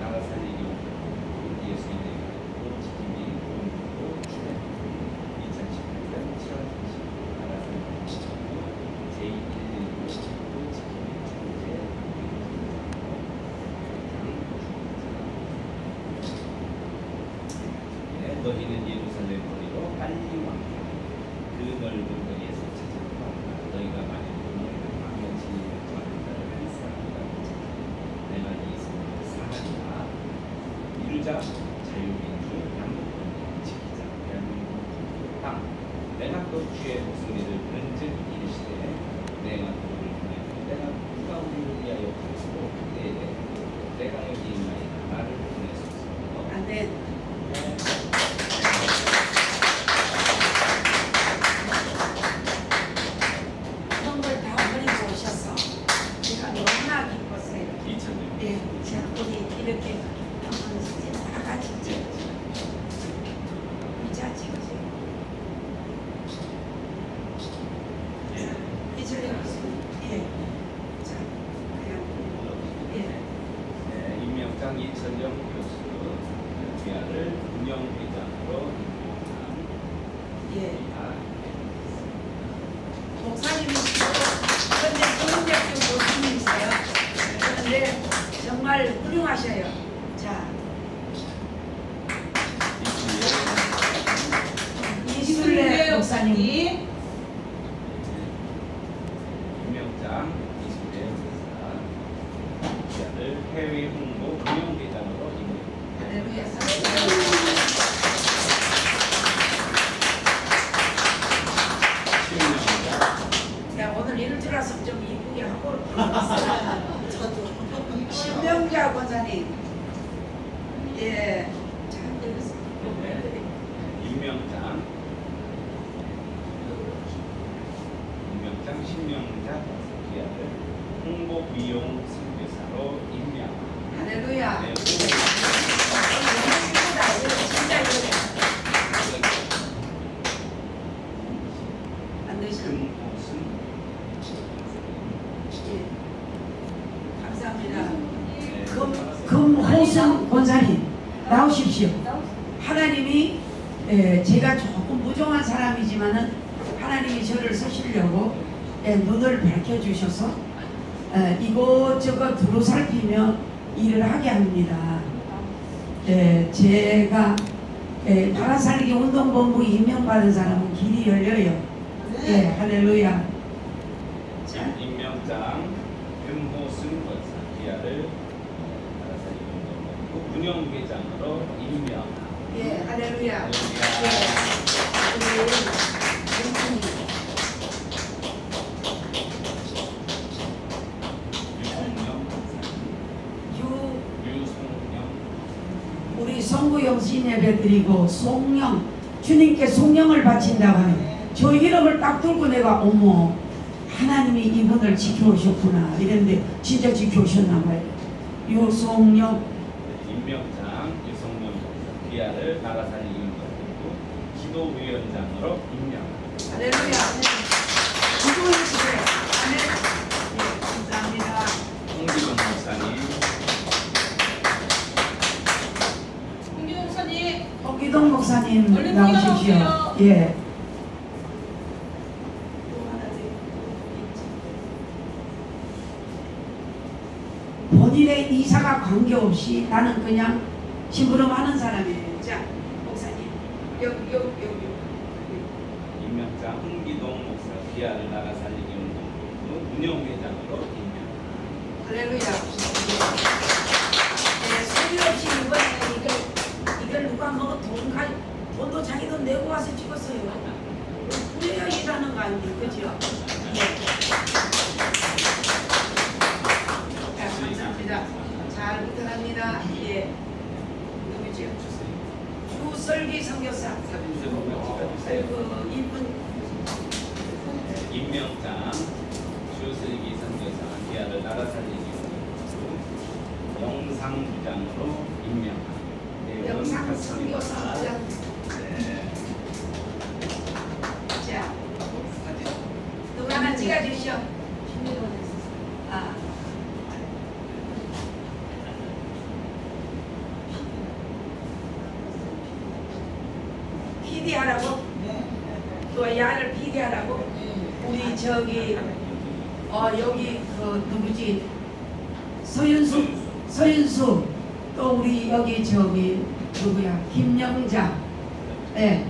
나라 살리기 예수님의 지킴이 공부로 출연 2018년 7월 30일 나라 살리기 시청으로 제119 지킴이 총재 네, 너희는 예루살렘 거리로 빨리 왕그 넓은 거리에서 찾아가 너희가 만일 너희를 마음에 진리를 좋아하는 자를 한 사람이라 내가 이 성을 사하리라 이루자 자유민주 양국권을 지키자 대한민국 땅 내가 또 주의 목소리를 들은즉 이르시되 내가 그를 보내고 내가 누가 우리를 위하여 가지고 그때에 내가 여기 있나이다 나를 보내소서 아멘. 이런 걸 다 버리고 오셔서 제가 너무나 기뻤어요. 2000년 예, 제가 우리 이렇게 한번 사진 다 같이 찍어서 이자 찍으세요. 자, 이철래 교수님, 예, 자, 그냥 예, 네, 임명장 이철영 교수 운영회장으로 예. 임명합니다. 목사님이시고 그런데 성대학교 교수님이세요. 그런데 정말 훌륭하셔요. 자, 이술래 목사님. 임명장 이수대 목사 귀하를 해외 홍보 운영회장으로 임명합니다. 할렐루야. 신명장 야, 오늘 이럴 줄 알았으면 좀 이쁘게 하고 저도 신명자 권사님. 예. 임명장 임명장 신명자 홍보 비용 선교사로 임명합니다. 할렐루야. 네, 오늘 이쁘다. 이거 진짜 이쁘다. 안 되시는 금호순 예. 감사합니다. 네, 금, 금호승 권사님 나오십시오. 에, 제가 조금 무종한 사람이지만은 하나님이 저를 쓰시려고 에, 눈을 밝혀 주셔서 에, 이곳저곳 두루 살피며 일을 하게 합니다. 에, 제가 에, 나라 살리기 운동본부 임명받은 사람은 길이 열려요. 예, 할렐루야. 자, 임명장 금호순 권사 기아를 나라살리기 운영회장으로 임명합니다. 예, 할렐루야. 우리 우리 성구영 신 예배 드리고 송영 주님께 송영을 바친다고 하는 저 이름을 딱 들고 내가 어머 하나님이 이분을 지켜오셨구나. 이랬는데 진짜 지켜오셨나 봐요. 유송영 임명장 기아를 나라살리기 운동본부 기도위원장으로 임명합니다. 할렐루야 기도해 주세요 아멘 예, 감사합니다 홍기동 목사님 홍규 목사님 홍기동 목사님 얼른 나오십시오. 예 본인의 이사가 관계없이 나는 그냥 심부름 하는 사람이에요. 여기 여기 여기 임명장 홍기동 목사 기아를 나라 살리기 운동본부 운영회장으로 임명합니다. 할렐루야. 네, 소리 없이 이번에 이걸 이걸 누가 뭐돈 가, 돈도 자기 돈 내고 와서 찍었어요. 그래야 일하는 거 아니에요, 그죠? 예. 자, 감사합니다. 잘 부탁합니다. 예. 누구죠? 주설기 선교사. 그 이분 임명장 주슬기 선교사 기아를 나라 살리기 운동본부 영상 부장으로 임명합니다. 네, 영상 오늘 선교사. 네. 자, 누구 하나 찍어주시오. 아, 피디하라고 또 야를 피디하라고 우리 저기 어 여기 그 누구지? 서윤수 서윤수. 또 우리 여기 저기 누구야? 김영자. 예.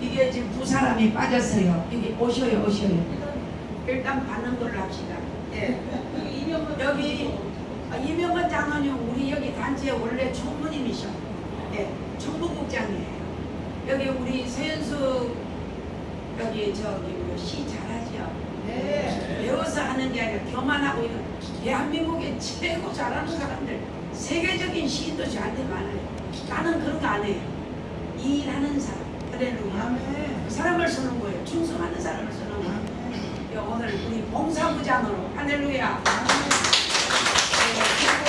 이게 지금 두 사람이 빠졌어요. 여기 오셔요 오셔요. 일단 받는 걸로 합시다. 예. 여기 아, 이명건 장로님 우리 여기 단체 원래 총무님이셔. 예 총무국장이에요. 여기 우리 서현수 여기 저기 뭐 시 잘하죠 배워서 하는 게 아니라 교만하고 이런 대한민국의 최고 잘하는 사람들 세계적인 시인도 저한테 많아요. 나는 그런 거 안 해요. 일하는 사람. 할렐루야. 그 사람을 쓰는 거예요. 충성하는 사람을 쓰는 거예요. 예, 오늘 우리 봉사부장으로 할렐루야. 예, 그리고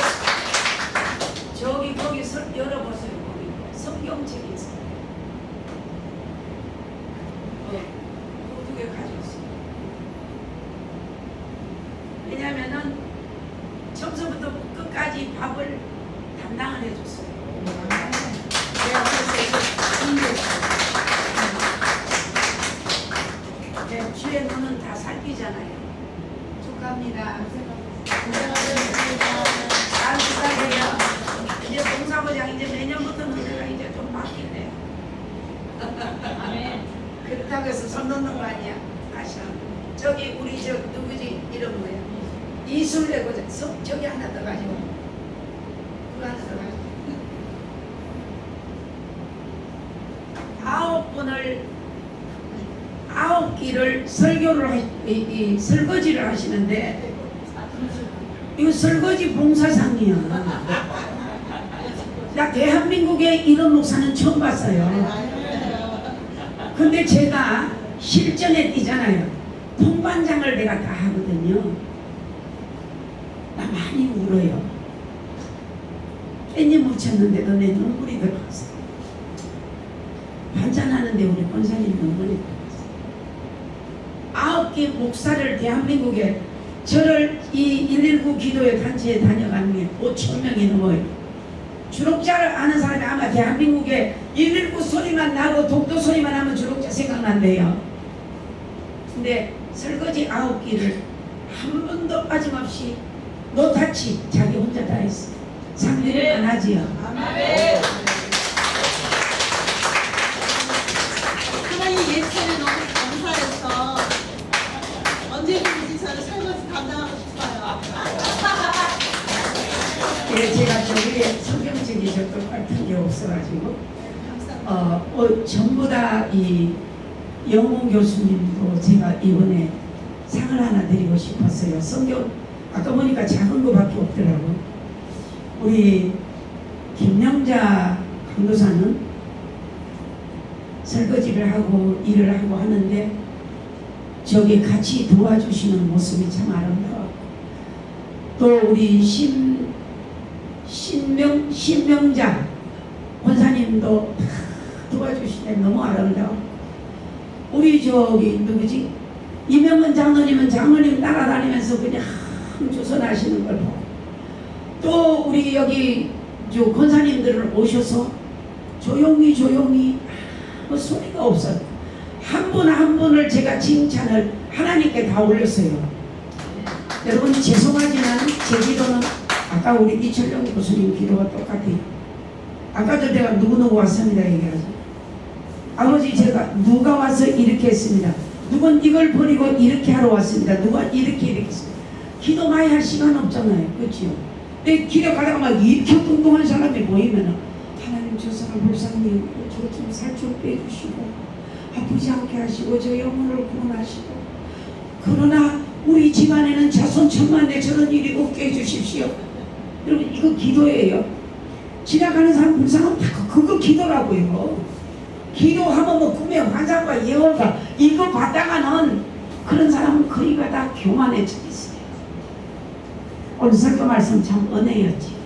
저기 거기 서, 열어보세요. 거기 성경책이 있어요. 어, 그거 두개 가져왔어요. 왜냐면은 처음부터 끝까지 밥을 담당을 해줬어요. 내가 그래서 이거 준비했어요. 네, 주에 눈은 다 살피잖아요. 축하합니다. 잘 부탁해요. 이제 봉사부장 이제 내년부터는 내가 이제 좀 바뀌네. 해서 손 놓는 거 아니야. 번. 저기 우리 저 누구지 이름 뭐야? 이술래 고자 저기 하나 더 가지고 그거 하나 더 가지고 아홉 분을 아홉 기를 설교를 하, 이, 이 설거지를 하시는데 이거 설거지 봉사상이야. 나 대한민국에 이런 목사는 처음 봤어요. 근데 제가 실전에 뛰잖아요. 통반장을 내가 다 하거든요. 나 많이 울어요. 깻잎 묻혔는데도 내 눈물이 들어갔어. 반찬하는데 우리 권사님 눈물이 들어갔어. 아홉 개 목사를 대한민국에 저를 이 119 기도회 단체에 다녀가는 게 5천 명이 넘어요. 주록자를 아는 사람이 아마 대한민국에 119 소리만 나고 독도 소리만 하면 주록자 생각난대요. 근데 설거지 아홉 개를 한 번도 빠짐없이 노타치 자기 혼자 다 했어. 상대를 안 하지요. 하나님 예천에 너무 감사해서 언제든지 저를 설거지 담당하고 싶어요. 예, 제가 저 똑같은 게 없어가지고. 어, 어, 전부 다 이 영웅 교수님도 제가 이번에 상을 하나 드리고 싶었어요. 성경 아까 보니까 작은 거밖에 없더라고. 우리 김영자 강도사는 설거지를 하고 일을 하고 하는데 저기 같이 도와주시는 모습이 참 아름다워. 또 우리 신 신명 신명자 권사님도 도와주시네 너무 아름다워. 우리 저기 누구지 이명은 장로님은 장로님 따라다니면서 그냥 조선하시는 걸 보고 또 우리 여기 저 권사님들을 오셔서 조용히 조용히 아무 소리가 없어요. 한분한 분을 제가 칭찬을 하나님께 다 올렸어요. 여러분 죄송하지만 제 기도는 아까 우리 이철영 교수님 기도가 똑같아요. 아까도 내가 누구누구 왔습니다 얘기하죠. 아버지 제가 누가 와서 이렇게 했습니다. 누군 이걸 버리고 이렇게 하러 왔습니다. 누가 이렇게 이렇게 했습니다. 기도 많이 할 시간 없잖아요. 그렇지요? 내 길에 가다가 막 이렇게 뚱뚱한 사람이 보이면 하나님 저 사람 불쌍히 저좀 살 좀 빼주시고 아프지 않게 하시고 저 영혼을 구원하시고 그러나 우리 집안에는 자손 천만에 저런 일이 없게 해주십시오. 여러분 이거 기도예요. 지나가는 사람 불쌍하면 다 그거 기도라고요. 기도하면 뭐 꿈의 환상과 예언과 이거 받다가는 그런 사람은 거의가 다 교만해져 있어요. 오늘 설교 말씀 참 은혜였지.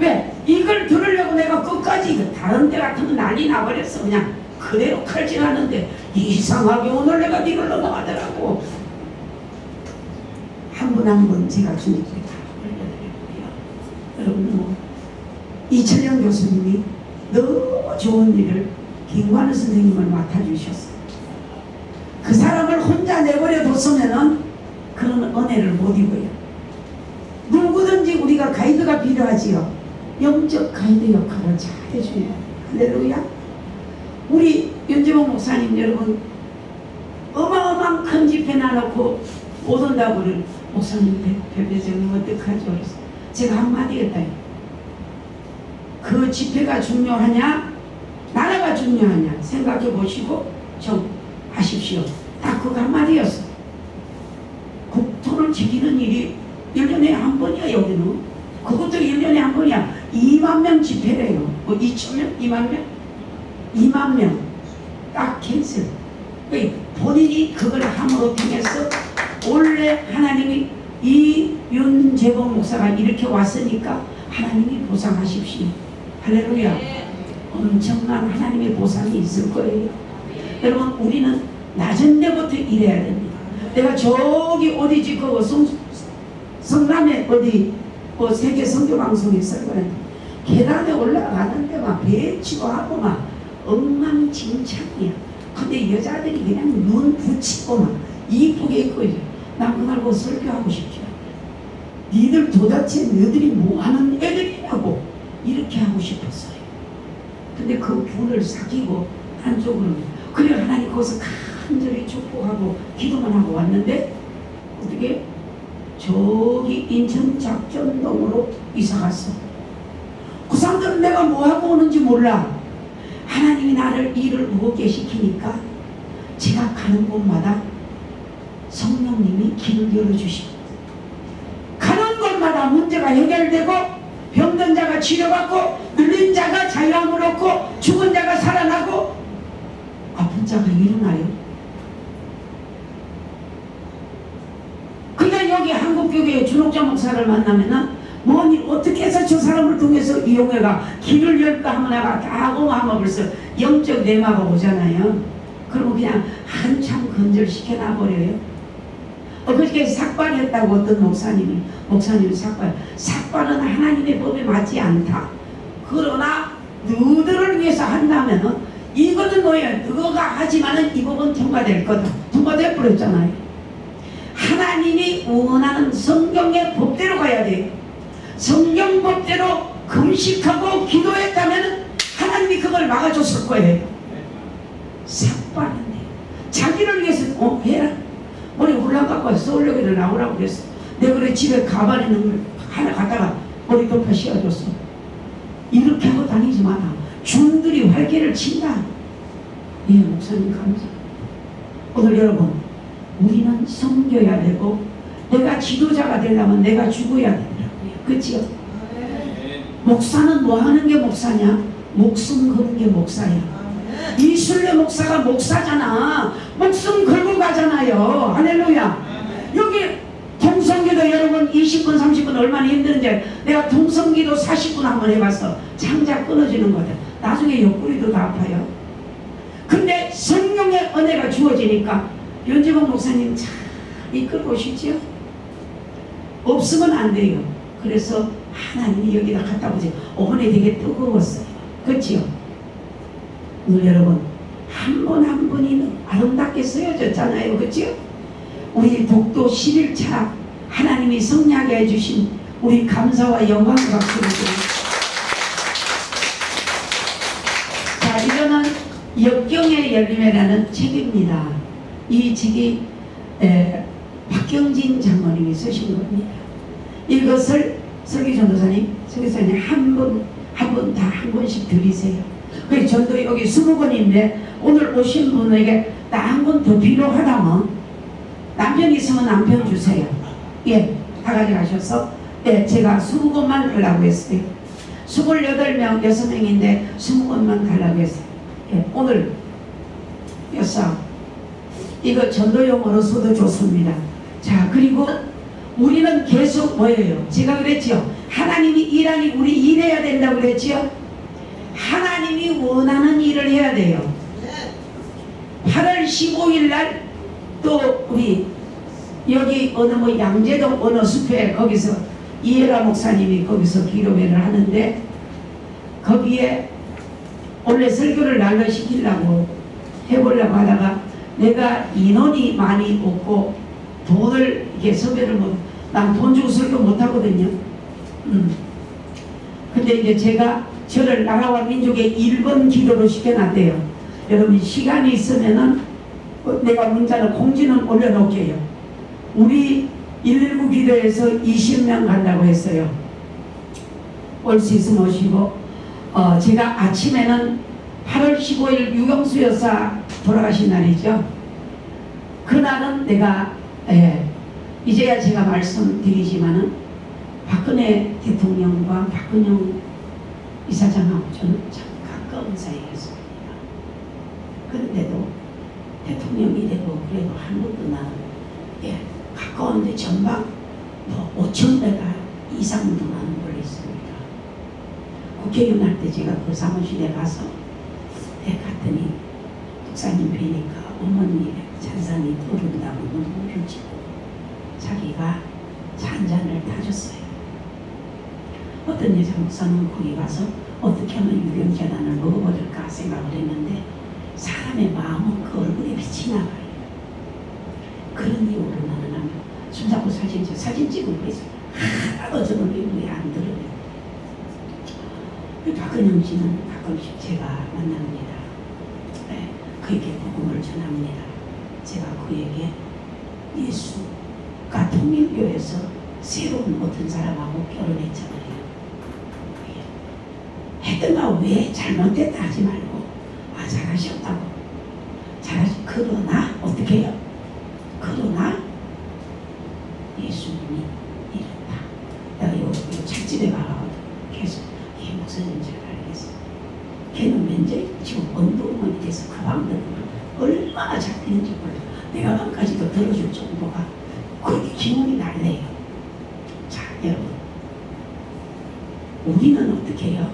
왜? 이걸 들으려고 내가 끝까지 다른 데 같으면 난리 나버렸어. 그냥 그대로 칼질하는데 이상하게 오늘 내가 이걸 넘어가더라고. 한 분 한분 제가 주님께 다 올려드리고요. 여러분 뭐 이철영 교수님이 너무 좋은 일을 김관우 선생님을 맡아주셨어요. 그 사람을 혼자 내버려 뒀으면은 그런 은혜를 못 입어요. 누구든지 우리가 가이드가 필요하지요. 영적 가이드 역할을 잘 해줘요. 할렐루야. 우리 윤지봉 목사님 여러분 어마어마한 큰 집회 나놓고 못 온다고 그래. 목사님 별배정님 어떡하죠? 제가 한마디 했다. 그 집회가 중요하냐? 나라가 중요하냐? 생각해 보시고 좀 하십시오. 딱 그거 한마디였어. 국토를 지키는 일이 1년에 한 번이야 여기는. 그것도 1년에 한 번이야. 2만 명 집회래요. 뭐 2천 명? 2만 명? 2만 명. 딱 캔슬. 그 본인이 그걸 함으로 통해서 원래 하나님이 이 윤재범 목사가 이렇게 왔으니까 하나님이 보상하십시오. 할렐루야. 엄청난 하나님의 보상이 있을 거예요. 여러분 우리는 낮은 데부터 일해야 됩니다. 내가 저기 어디지 그 성, 성남에 어디 뭐 세계 선교 방송에 있을 거예요. 계단에 올라가는데 막 배치고 하고 막 엉망진창이야. 근데 여자들이 그냥 눈 붙이고 막 이쁘게 입고. 난 그날 그 설교하고 않아. 니들 도대체 너희들이 뭐 하는 애들이냐고 이렇게 하고 싶었어요. 근데 그 분을 사귀고 한쪽으로 그래 하나님 거기서 간절히 축복하고 기도만 하고 왔는데 어떻게 저기 인천 작전동으로 이사 갔어. 그 사람들은 내가 뭐 하고 오는지 몰라. 하나님이 나를 일을 무겁게 시키니까 제가 가는 곳마다 성령님이 길을 열어주시고 문제가 해결되고 병든 자가 치료받고 눌린 자가 자유함을 얻고 죽은 자가 살아나고 아픈 자가 일어나요. 그러니까 여기 한국교회 준옥자 목사를 만나면은 뭐니 어떻게 해서 저 사람을 통해서 이용해가 길을 열까 하면 내가 다 하고 하면 벌써 영적 내마가 오잖아요. 그러면 그냥 한참 건절시켜 놔버려요. 어저께 삭발했다고 어떤 목사님이 목사님 삭발 삭발은 하나님의 법에 맞지 않다. 그러나 너희들을 위해서 한다면은 이거는 너야 너가 하지만은 이 법은 통과될 거다. 통과될 뻔했잖아요. 하나님이 원하는 성경의 법대로 가야 돼요. 성경 법대로 금식하고 기도했다면 하나님이 그걸 막아줬을 거예요. 삭발한데 자기를 위해서 어 해라. 머리 훌랑갖고 서울역에를 나오라고 그랬어. 내가 그래 집에 가발 있는 걸 하나 갖다가 머리 덮어 씌워줬어. 이렇게 하고 다니지 마라. 중들이 활개를 친다. 예, 목사님 감사. 오늘 여러분, 우리는 섬겨야 되고, 내가 지도자가 되려면 내가 죽어야 되더라고요. 그치요? 목사는 뭐 하는 게 목사냐? 목숨 거는 게 목사야. 이순례 목사가 목사잖아. 목숨 걸고 가잖아요. 할렐루야. 여기 통성기도 여러분 20분 30분 얼마나 힘드는지 내가 통성기도 40분 한번 해봤어. 창자 끊어지는 거다. 나중에 옆구리도 다 아파요. 근데 성령의 은혜가 주어지니까 윤지봉 목사님 잘 이끌고 오시죠? 없으면 안 돼요. 그래서 하나님이 여기다 갖다 보세요. 오늘 되게 뜨거웠어요. 그렇지요? 오늘 여러분 한분한 분이 아름답게 쓰여졌잖아요. 그렇죠? 우리 독도 11차 하나님이 성리하게 해주신 우리 감사와 영광 박수를 드립니다. 자, 이거는 역경의 열림이라는 책입니다. 이 책이 에, 박경진 장모님이 쓰신 겁니다. 이것을 설기 전도사님, 설교사님 한 분, 한 분 다 한 분씩 드리세요. 그 전도 여기 스무 분인데 오늘 오신 분에게 나한분더 필요하다면 남편 있으면 남편 주세요. 예, 다 가져가셔서 예, 제가 스무 권만 달라고 했어요. 스물여덟 명, 여섯 명인데 스무 권만 달라고 했어요. 예, 오늘 여사 이거 전도용으로 써도 좋습니다. 자, 그리고 우리는 계속 뭐예요? 제가 그랬지요. 하나님이 일하니 우리 일해야 된다고 그랬지요. 하나님이 원하는 일을 해야 돼요. 8월 15일 날 또 우리 여기 어느 뭐 양재동 어느 숲에 거기서 이해라 목사님이 거기서 기도회를 하는데 거기에 원래 설교를 날로 시키려고 해보려고 하다가 내가 인원이 많이 없고 돈을 이게 섭외를 못, 난 돈 주고 설교 못 하거든요. 음. 근데 이제 제가 저를 나라와 민족의 1번 기도로 시켜놨대요. 여러분 시간이 있으면은 어, 내가 문자는 공지는 올려놓을게요. 우리 119 기도에서 20명 간다고 했어요. 올수 있으면 오시고 어, 제가 아침에는 8월 15일 유경수 여사 돌아가신 날이죠. 그날은 내가 예, 이제야 제가 말씀드리지만은 박근혜 대통령과 박근영 이 사장하고 저는 참 가까운 사이였습니다. 그런데도 대통령이 되고 그래도 한 번도 나 예, 가까운데 전방 뭐 5천 배가 이상 누나는 걸로 있습니다. 국회의원 할 때 제가 그 사무실에 가서 예, 갔더니 독사님 뵈니까 어머니의 잔상이 떠오른다고 눈물을 짓고 자기가 잔잔을 타줬어요. 어떤 여자 목사는 거기 가서 어떻게 하면 유경재단을 먹어버릴까 생각을 했는데 사람의 마음은 그 얼굴에 빛이 나가요. 그런 이유로 나는 손잡고 사진 찍 사진 찍고 그래서 하나도 저는 외부에 안 들어요. 박근영 씨는 가끔씩 제가 만납니다. 네, 그에게 복음을 전합니다. 제가 그에게 예수가 통일교에서 새로운 어떤 사람하고 결혼했잖아요. 했던가 왜 잘못됐다 하지 말고 아 잘하셨다고 잘하시 그러나 어떻게 해요? 그러나 예수님이 이랬다. 내가 요, 요 찻집에 가거든. 계속 이 목사님 잘 알겠어. 걔는 왠지 지금 언도음이 돼서 그 방들은 얼마나 잘 되는지 몰라. 내가 방까지도 들어줄 정도가 그렇게 기운이 날래요. 자 여러분 우리는 어떻게 해요?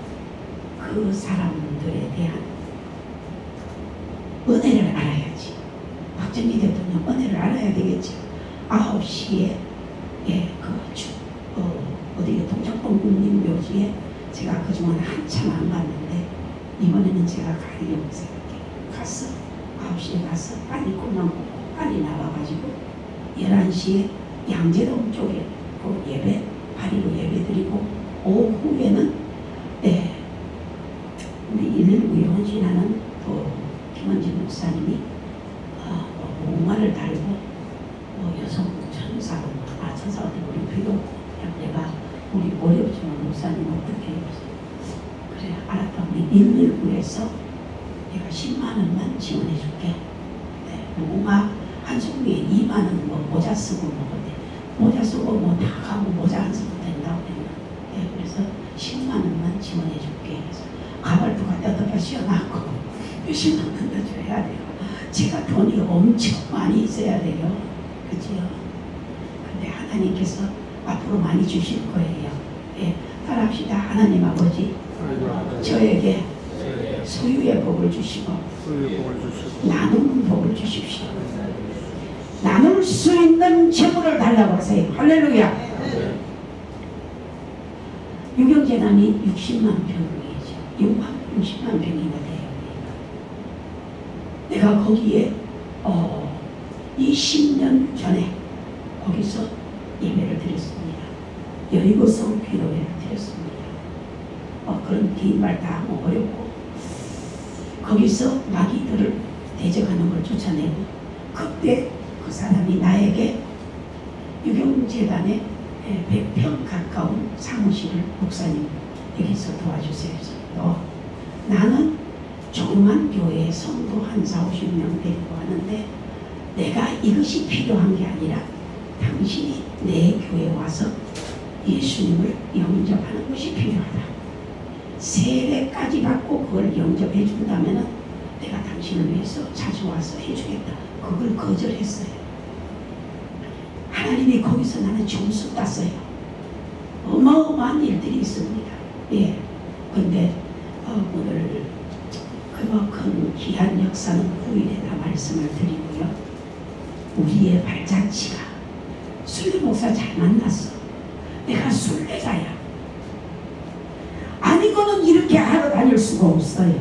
그 사람들에 대한 은혜를 알아야지. 박정희 대통령 은혜를 알아야 되겠죠. 9시에 예, 그 주, 어, 어디 동작동 국립묘지에 제가 그동안 한참 안 갔는데 이번에는 제가 가려고 생각해. 갔어. 9시에 가서 빨리 꿈만 보고 빨리 나와가지고 11시에 양재동 쪽에 그 예배, 파리로 예배 드리고 오후에는 예, 우리 119 영원신하는 그 김원진 목사님이 어, 뭐 목마를 달고 뭐 여성 천사고 아 천사가 되고 우리 필요 없고 그냥 내가 우리 어렵지만 목사님 어떻게 해요? 그래 우리 119에서 내가 10만 원만 지원해 줄게. 네, 무궁화 한 송이에 2만 원 뭐 모자 쓰고 뭐 근데 모자 쓰고 뭐 다 가고 모자 안 쓰고 된다고 했나? 네, 그래서 10만 원만 지원해 줄게. 그래서 가발도 갖다 덮어 씌워놨고 몇십만 원 넣어줘야 돼요. 제가 돈이 엄청 많이 있어야 돼요. 그지요 근데 하나님께서 앞으로 많이 주실 거예요. 예, 따라합시다. 하나님 아버지 저에게 소유의 복을 주시고 나누는 복을 주십시오. 나눌 수 있는 재물을 달라고 하세요. 할렐루야. 유경재단이 60만 평이죠. 6만 60만 평이나 돼요. 내가 거기에 어, 20년 전에 거기서 예배를 드렸습니다. 여의고성 기도회를 드렸습니다. 어, 그런 뒷말 다 하면 어렵고 거기서 마귀들을 대적하는 걸 쫓아내고 그때 그 사람이 나에게 유경재단의 100평 가까운 사무실을 목사님 여기서 도와주세요. 너 나는 조그만 교회에 성도 한 4, 50명 데리고 하는데 내가 이것이 필요한 게 아니라 당신이 내 교회에 와서 예수님을 영접하는 것이 필요하다. 세례까지 받고 그걸 영접해 준다면 내가 당신을 위해서 자주 와서 해주겠다. 그걸 거절했어요. 하나님이 거기서 나는 점수 땄어요. 어마어마한 일들이 있습니다. 예. 근데 어, 오늘 그만큼 귀한 역사는 후일에다 말씀을 드리고요. 우리의 발자취가 순례 목사 잘 만났어. 내가 순례자야. 다닐 수가 없어요.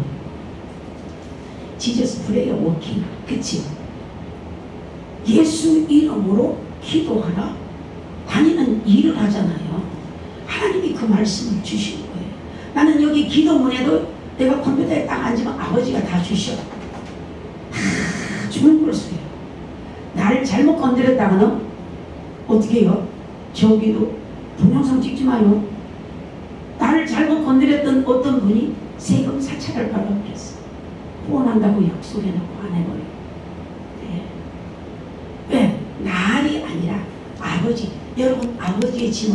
지저스 프레이어 워킹 그치? 예수 이름으로 기도하라 다니는 일을 하잖아요. 하나님이 그 말씀을 주시는 거예요. 나는 여기 기도문에도 내가 컴퓨터에 딱 앉으면 아버지가 다 주셔. 다 주는 걸 써요. 나를 잘못 건드렸다가는 어떻게 해요? 저기도 동영상 찍지 마요. 나를 잘못 건드렸던 어떤 분이 세금 사찰을 그랬어 후원한다고 약속해놓고 안 해버려 네. 왜? 날이 아니라 아버지 여러분 아버지의 짐을